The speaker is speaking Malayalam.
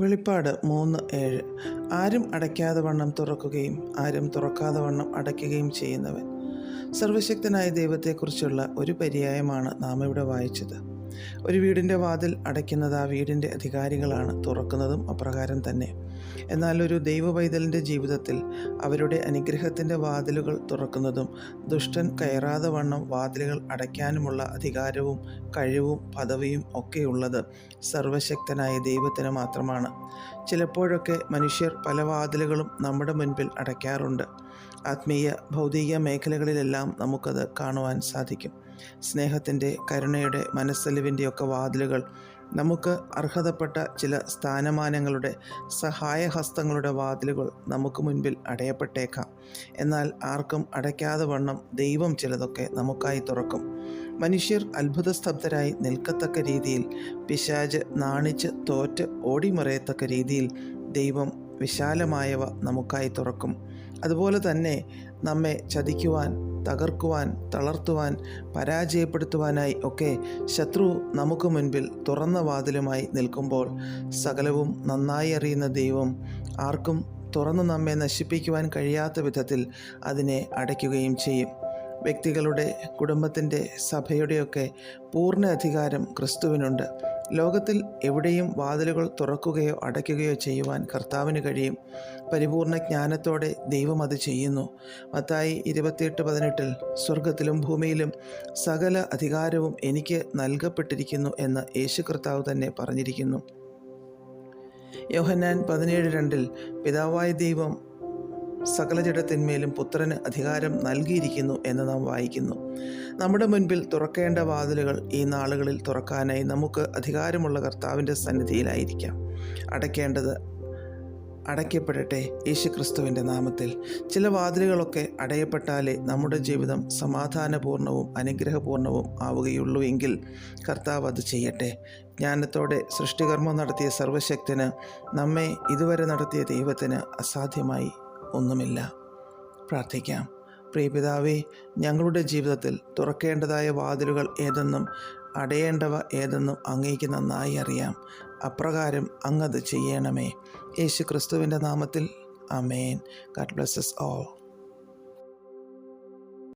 വെളിപ്പാട് മൂന്ന് ഏഴ്. ആരും അടയ്ക്കാതെ വണ്ണം തുറക്കുകയും ആരും തുറക്കാതെ വണ്ണം അടയ്ക്കുകയും ചെയ്യുന്നവൻ. സർവശക്തനായ ദൈവത്തെക്കുറിച്ചുള്ള ഒരു പര്യായമാണ് നാം ഇവിടെ വായിച്ചത്. ഒരു വീടിന്റെ വാതിൽ അടയ്ക്കുന്നത് ആ വീടിന്റെ അധികാരികളാണ് തുറക്കുന്നതും അപ്രകാരം തന്നെ. എന്നാൽ ഒരു ദൈവവൈതലിന്റെ ജീവിതത്തിൽ അവരുടെ അനുഗ്രഹത്തിന്റെ വാതിലുകൾ തുറക്കുന്നതും ദുഷ്ടൻ കയറാതെ വണ്ണം വാതിലുകൾ അടയ്ക്കാനുമുള്ള അധികാരവും കഴിവും പദവിയും ഒക്കെയുള്ളത് സർവശക്തനായ ദൈവത്തിന് മാത്രമാണ്. ചിലപ്പോഴൊക്കെ മനുഷ്യർ പല വാതിലുകളും നമ്മുടെ മുൻപിൽ അടയ്ക്കാറുണ്ട്. ആത്മീയ ഭൗതിക മേഖലകളിലെല്ലാം നമുക്കത് കാണുവാൻ സാധിക്കും. സ്നേഹത്തിന്റെ കരുണയുടെ മനസ്സലിവിന്റെയൊക്കെ വാതിലുകൾ. നമുക്ക് അർഹതപ്പെട്ട ചില സ്ഥാനമാനങ്ങളുടെ സഹായഹസ്തങ്ങളുടെ വാതിലുകൾ നമുക്ക് മുൻപിൽ അടയപ്പെട്ടേക്കാം. എന്നാൽ ആർക്കും അടയ്ക്കാതെ വണ്ണം ദൈവം ചിലതൊക്കെ നമുക്കായി തുറക്കും. മനുഷ്യർ അത്ഭുതസ്തബ്ധരായി നിൽക്കത്തക്ക രീതിയിൽ പിശാജ് നാണിച്ച് തോറ്റ് ഓടിമറയത്തക്ക രീതിയിൽ ദൈവം വിശാലമായവ നമുക്കായി തുറക്കും. അതുപോലെ തന്നെ നമ്മെ ചതിക്കുവാൻ തകർക്കുവാൻ തളർത്തുവാൻ പരാജയപ്പെടുത്തുവാനായി ഒക്കെ ശത്രു നമുക്ക് മുൻപിൽ തുറന്ന വാതിലുമായി നിൽക്കുമ്പോൾ സകലവും നന്നായി അറിയുന്ന ദൈവം ആർക്കും തുറന്നു നമ്മെ നശിപ്പിക്കുവാൻ കഴിയാത്ത വിധത്തിൽ അതിനെ അടയ്ക്കുകയും ചെയ്യും. വ്യക്തികളുടെ കുടുംബത്തിന്റെ സഭയുടെയൊക്കെ പൂർണ അധികാരം ക്രിസ്തുവിനുണ്ട്. ലോകത്തിൽ എവിടെയും വാതിലുകൾ തുറക്കുകയോ അടയ്ക്കുകയോ ചെയ്യുവാൻ കർത്താവിന് കഴിയും. പരിപൂർണ ജ്ഞാനത്തോടെ ദൈവം അത് ചെയ്യുന്നു. മത്തായി ഇരുപത്തിയെട്ട് പതിനെട്ടിൽ സ്വർഗത്തിലും ഭൂമിയിലും സകല അധികാരവും എനിക്ക് നൽകപ്പെട്ടിരിക്കുന്നു എന്ന് യേശു കർത്താവ് തന്നെ പറഞ്ഞിരിക്കുന്നു. യോഹന്നാൻ പതിനേഴ് രണ്ടിൽ പിതാവായ ദൈവം സകല ജഡത്തിന്മേലും പുത്രന് അധികാരം നൽകിയിരിക്കുന്നു എന്ന് നാം വായിക്കുന്നു. നമ്മുടെ മുൻപിൽ തുറക്കേണ്ട വാതിലുകൾ ഈ നാളുകളിൽ തുറക്കാനായി നമുക്ക് അധികാരമുള്ള കർത്താവിന്റെ സന്നിധിയിലായിരിക്കാം. അടയ്ക്കേണ്ടത് അടയ്ക്കപ്പെടട്ടെ യേശു ക്രിസ്തുവിന്റെ നാമത്തിൽ. ചില വാതിലുകളൊക്കെ അടയപ്പെട്ടാലേ നമ്മുടെ ജീവിതം സമാധാനപൂർണവും അനുഗ്രഹപൂർണവും ആവുകയുള്ളൂ എങ്കിൽ കർത്താവ് അത് ചെയ്യട്ടെ. ജ്ഞാനത്തോടെ സൃഷ്ടികർമ്മം നടത്തിയ സർവശക്തിന് നമ്മെ ഇതുവരെ നടത്തിയ ദൈവത്തിന് അസാധ്യമായി ഒന്നുമില്ല. പ്രാർത്ഥിക്കാം. പ്രിയപിതാവേ ഞങ്ങളുടെ ജീവിതത്തിൽ തുറക്കേണ്ടതായ വാതിലുകൾ ഏതെന്നും അടയേണ്ടവ ഏതെന്നും അങ്ങേക്ക് നന്നായി അറിയാം. അപ്രകാരം അങ്ങത് ചെയ്യണമേ. യേശു ക്രിസ്തുവിന്റെ നാമത്തിൽ. Amen God blesses all.